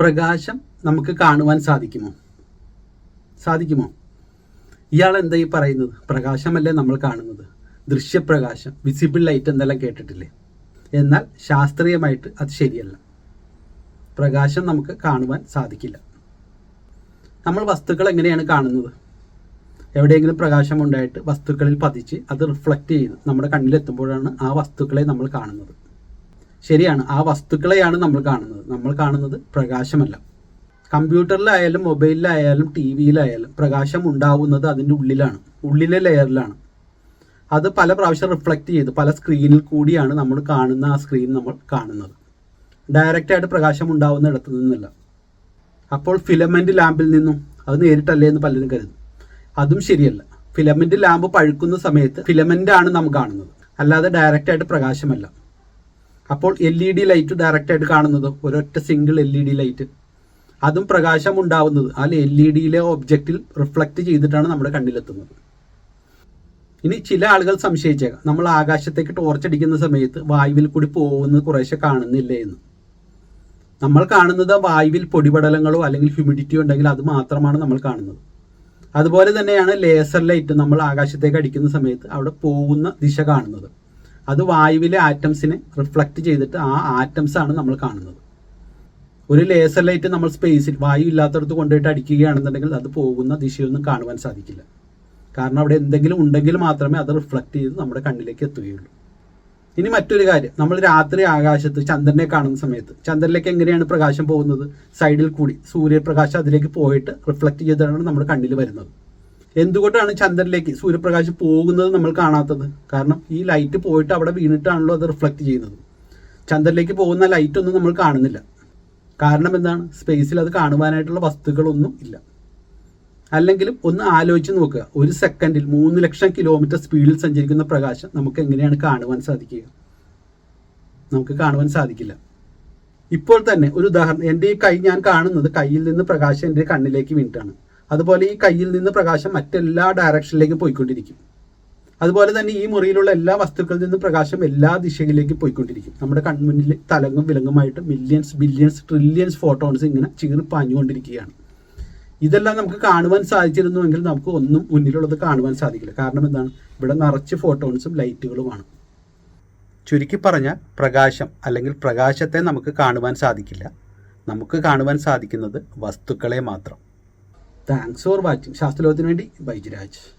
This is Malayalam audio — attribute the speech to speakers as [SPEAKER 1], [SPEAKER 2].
[SPEAKER 1] പ്രകാശം നമുക്ക് കാണുവാൻ സാധിക്കുമോ? സാധിക്കുമോ? ഇയാൾ എന്താ ഈ പറയുന്നത്? പ്രകാശമല്ലേ നമ്മൾ കാണുന്നത്? ദൃശ്യപ്രകാശം വിസിബിൾ ലൈറ്റ് എന്തെല്ലാം കേട്ടിട്ടില്ലേ? എന്നാൽ ശാസ്ത്രീയമായിട്ട് അത് ശരിയല്ല. പ്രകാശം നമുക്ക് കാണുവാൻ സാധിക്കില്ല. നമ്മൾ വസ്തുക്കൾ എങ്ങനെയാണ് കാണുന്നത്? എവിടെയെങ്കിലും പ്രകാശം ഉണ്ടായിട്ട് വസ്തുക്കളിൽ പതിച്ച് അത് റിഫ്ലക്റ്റ് ചെയ്യുന്നു. നമ്മുടെ കണ്ണിലെത്തുമ്പോഴാണ് ആ വസ്തുക്കളെ നമ്മൾ കാണുന്നത്. ശരിയാണ്. ആ വസ്തുക്കളെയാണ് നമ്മൾ കാണുന്നത്. നമ്മൾ കാണുന്നത് പ്രകാശമല്ല. കമ്പ്യൂട്ടറിലായാലും മൊബൈലിലായാലും ടി വിയിലായാലും പ്രകാശം ഉണ്ടാവുന്നത് അതിന്റെ ഉള്ളിലാണ്. ഉള്ളിലെ ലെയറിലാണ്. അത് പല പ്രാവശ്യം റിഫ്ലക്റ്റ് ചെയ്ത് പല സ്ക്രീനിൽ കൂടിയാണ് നമ്മൾ കാണുന്ന ആ സ്ക്രീൻ നമ്മൾ കാണുന്നത്. ഡയറക്റ്റായിട്ട് പ്രകാശം ഉണ്ടാവുന്ന ഇടത്തു നിന്നല്ല. അപ്പോൾ ഫിലമെന്റ് ലാമ്പിൽ നിന്നും അത് നേരിട്ടല്ലേ എന്ന് പലരും കരുതും. അതും ശരിയല്ല. ഫിലമെന്റ് ലാമ്പ് പഴുക്കുന്ന സമയത്ത് ഫിലമെന്റ് ആണ് നാം കാണുന്നത്. അല്ലാതെ ഡയറക്റ്റായിട്ട് പ്രകാശമല്ല. അപ്പോൾ L E D light direct ആയിട്ട് കാണുന്നത് ഒരൊറ്റ single L E D light അതും പ്രകാശം ഉണ്ടാവുന്നത് ആ എൽ ഇ ഡിയിലെ ഒബ്ജക്റ്റിൽ റിഫ്ലക്റ്റ് ചെയ്തിട്ടാണ് നമ്മുടെ കണ്ണിലെത്തുന്നത്. ഇനി ചില ആളുകൾ സംശയിച്ചേക്കാം. നമ്മൾ ആകാശത്തേക്ക് ടോർച്ച് അടിക്കുന്ന സമയത്ത് വായുവിൽ കൂടി പോകുന്നത് കുറേശ്ശെ കാണുന്നില്ലേ എന്ന്. നമ്മൾ കാണുന്നത് വായുവിൽ പൊടിപടലങ്ങളോ അല്ലെങ്കിൽ ഹ്യൂമിഡിറ്റിയോ ഉണ്ടെങ്കിൽ അത് മാത്രമാണ് നമ്മൾ കാണുന്നത്. അതുപോലെ തന്നെയാണ് ലേസർ ലൈറ്റ് നമ്മൾ ആകാശത്തേക്ക് അടിക്കുന്ന സമയത്ത് അവിടെ പോകുന്ന ദിശ കാണുന്നത്. അത് വായുവിലെ ആറ്റംസിനെ റിഫ്ലക്ട് ചെയ്തിട്ട് ആ ആറ്റംസ് ആണ് നമ്മൾ കാണുന്നത്. ഒരു ലേസർ ലൈറ്റ് നമ്മൾ സ്പേസിൽ വായു ഇല്ലാത്തടത്ത് കൊണ്ടുപോയിട്ട് അടിക്കുകയാണെന്നുണ്ടെങ്കിൽ അത് പോകുന്ന ദിശയൊന്നും കാണുവാൻ സാധിക്കില്ല. കാരണം അവിടെ എന്തെങ്കിലും ഉണ്ടെങ്കിൽ മാത്രമേ അത് റിഫ്ലക്ട് ചെയ്ത് നമ്മുടെ കണ്ണിലേക്ക് എത്തുകയുള്ളൂ. ഇനി മറ്റൊരു കാര്യം നമ്മൾ രാത്രി ആകാശത്ത് ചന്ദ്രനെ കാണുന്ന സമയത്ത് ചന്ദ്രനിലേക്ക് എങ്ങനെയാണ് പ്രകാശം പോകുന്നത്? സൈഡിൽ കൂടി സൂര്യപ്രകാശം അതിലേക്ക് പോയിട്ട് റിഫ്ലക്ട് ചെയ്താണ് നമ്മുടെ കണ്ണിൽ വരുന്നത്. എന്തുകൊണ്ടാണ് ചന്ദ്രനിലേക്ക് സൂര്യപ്രകാശം പോകുന്നത് നമ്മൾ കാണാത്തത്? കാരണം ഈ ലൈറ്റ് പോയിട്ട് അവിടെ വീണിട്ടാണല്ലോ അത് റിഫ്ലക്റ്റ് ചെയ്യുന്നത്. ചന്ദ്രനിലേക്ക് പോകുന്ന ലൈറ്റ് ഒന്നും നമ്മൾ കാണുന്നില്ല. കാരണം എന്താണ്? സ്പേസിൽ അത് കാണുവാനായിട്ടുള്ള വസ്തുക്കളൊന്നും ഇല്ല. അല്ലെങ്കിലും ഒന്ന് ആലോചിച്ച് നോക്കുക. ഒരു സെക്കൻഡിൽ മൂന്ന് ലക്ഷം കിലോമീറ്റർ സ്പീഡിൽ സഞ്ചരിക്കുന്ന പ്രകാശം നമുക്ക് എങ്ങനെയാണ് കാണുവാൻ സാധിക്കുക? നമുക്ക് കാണുവാൻ സാധിക്കില്ല. ഇപ്പോൾ തന്നെ ഒരു ഉദാഹരണം എന്റെ ഈ കൈ ഞാൻ കാണുന്നത് കയ്യിൽ നിന്ന് പ്രകാശം എന്റെ കണ്ണിലേക്ക് വീണിട്ടാണ്. അതുപോലെ ഈ കയ്യിൽ നിന്ന് പ്രകാശം മറ്റെല്ലാ ഡയറക്ഷനിലേക്കും പോയിക്കൊണ്ടിരിക്കും. അതുപോലെ തന്നെ ഈ മുറിയിലുള്ള എല്ലാ വസ്തുക്കളിൽ നിന്നും പ്രകാശം എല്ലാ ദിശയിലേക്കും പോയിക്കൊണ്ടിരിക്കും. നമ്മുടെ കൺമുന്നിൽ തലങ്ങും വിലങ്ങുമായിട്ട് മില്യൺസ് ബില്യൺസ് ട്രില്യൺസ് ഫോട്ടോൺസ് ഇങ്ങനെ ചീർപ്പാഞ്ഞുകൊണ്ടിരിക്കുകയാണ് ഇതെല്ലാം നമുക്ക് കാണുവാൻ സാധിച്ചിരുന്നുവെങ്കിൽ നമുക്ക് ഒന്നും മുന്നിലുള്ളത് കാണുവാൻ സാധിക്കില്ല. കാരണം എന്താണ്? ഇവിടെ നിറച്ച് ഫോട്ടോൺസും ലൈറ്റുകളുമാണ് ചുരുക്കി പറഞ്ഞാൽ പ്രകാശം അല്ലെങ്കിൽ പ്രകാശത്തെ നമുക്ക് കാണുവാൻ സാധിക്കില്ല. നമുക്ക് കാണുവാൻ സാധിക്കുന്നത് വസ്തുക്കളെ മാത്രം. താങ്ക്സ് ഫോർ വാച്ചിങ് ശാസ്ത്രലോകത്തിന് വേണ്ടി ബൈജിരാജ്.